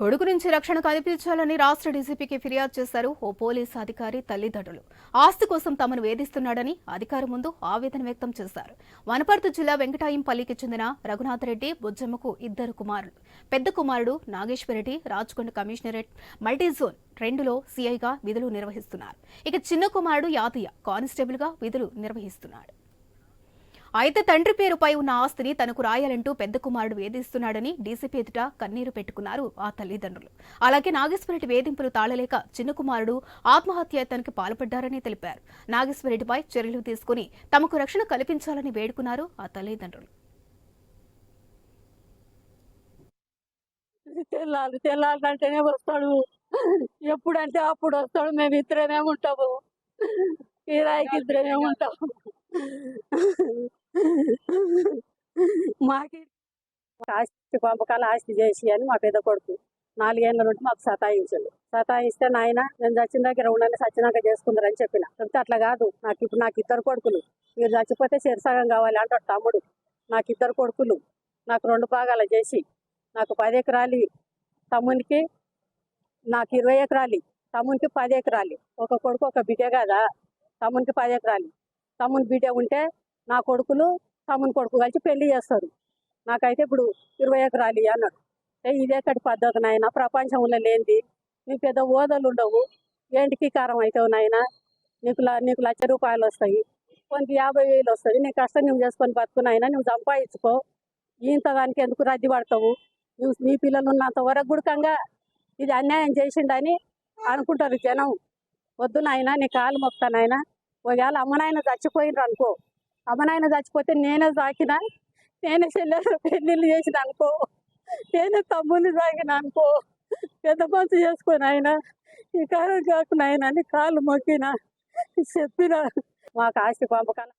కొడుకు నుంచి రక్షణ కల్పించాలని రాష్ట్ర డీజీపీకి ఫిర్యాదు చేశారు ఓ పోలీసు అధికారి తల్లిదండ్రులు. ఆస్తి కోసం తమను వేధిస్తున్నాడని అధికారి ముందు ఆవేదన వ్యక్తం చేశారు. వనపర్తి జిల్లా వెంకటాయంపల్లికి చెందిన రఘునాథరెడ్డి బుజ్జమ్మకు ఇద్దరు కుమారులు. పెద్ద కుమారుడు నాగేశ్వరరెడ్డి రాచకొండ కమిషనరేట్ మల్టీజోన్ రెండులో సీఐగా విధులు నిర్వహిస్తున్నారు. ఇక చిన్న కుమారుడు యాదయ్య కానిస్టేబుల్గా విధులు నిర్వహిస్తున్నాడు. అయితే తండ్రి పేరుపై ఉన్న ఆస్తిని తనకు రాయాలంటూ పెద్ద కుమారుడు వేధిస్తున్నాడని డీసీపీ ఎదుట కన్నీరు పెట్టుకున్నారు ఆ తల్లిదండ్రులు. అలాగే నాగేశ్వరరెడ్డి వేధింపులు తాళలేక చిన్న కుమారుడు ఆత్మహత్యాయత్నానికి పాల్పడ్డారని తెలిపారు. నాగేశ్వరరెడ్డిపై చర్యలు తీసుకుని తమకు రక్షణ కల్పించాలని వేడుకున్నారు ఆ తల్లిదండ్రులు. తెల్లాలి తెల్లాలంటేనే వస్తాడు. ఎప్పుడంటే అప్పుడు వస్తాడు. మేము ఇద్దరేమే ఉంటాము. కిరాయికి ఇద్దరేమే ఉంటాము. మాకి ఆస్తి పంపకాల ఆస్తి చేసి అని మా పెద్ద కొడుకు నాలుగేళ్ళ నుండి మాకు సతాయించాడు. సతాయిస్తే నాయన నేను చచ్చిన దగ్గర ఉండని సచ్చినాక చేసుకుందరని చెప్పిన. చెప్తే అట్లా కాదు. నాకు ఇప్పుడు నాకు ఇద్దరు కొడుకులు. మీరు చచ్చిపోతే చెరసగం కావాలి అంటాడు తమ్ముడు. నాకు ఇద్దరు కొడుకులు. నాకు రెండు భాగాలు చేసి నాకు పది ఎకరాలు తమ్మునికి నాకు ఇరవై ఎకరాలు. తమ్మునికి పది ఎకరాలు. ఒక కొడుకు ఒక బిడ్డ కదా. తమ్మునికి పది ఎకరాలు. తమ్ముని బిడ్డ ఉంటే నా కొడుకులు తమ్ముని కొడుకు కలిసి పెళ్ళి చేస్తారు. నాకైతే ఇప్పుడు ఇరవై ఎకరాలు అన్నాడు ఇదే కటి పద్ధతి నాయన ప్రపంచంలో లేనిది. నీకు పెద్ద ఓదలు ఉండవు. ఏంటికి కారం అవుతావు నాయన? నీకు ల- నీకు లక్ష రూపాయలు వస్తాయి. కొంత యాభై వేలు వస్తుంది నీ కష్టం నువ్వు చేసుకొని బతుకున్నాయినా నువ్వు సంపాదించుకో. ఇంత దానికి ఎందుకు రద్దీ పడతావు? నువ్వు నీ పిల్లలు ఉన్నంత వరకు గుడకంగా ఇది అన్యాయం చేసిండని అనుకుంటారు జనం. వద్దు నాయన నీ కాలు మొక్తానాయన ఒకవేళ అమ్మనాయన చచ్చిపోయినరు అనుకో అమ్మనాయన చచ్చిపోతే నేనే సాకిన? నేనే చెల్లెలు పెళ్ళిళ్ళు చేసిన అనుకో. నేనే తమ్ముని సాగిన అనుకో. పెద్ద మనసు చేసుకొని ఆయన ఈ కాలం కాకుండా ఆయన నీ కాలు మొక్కిన. చెప్పిన. మాకు ఆస్తి పంపకాల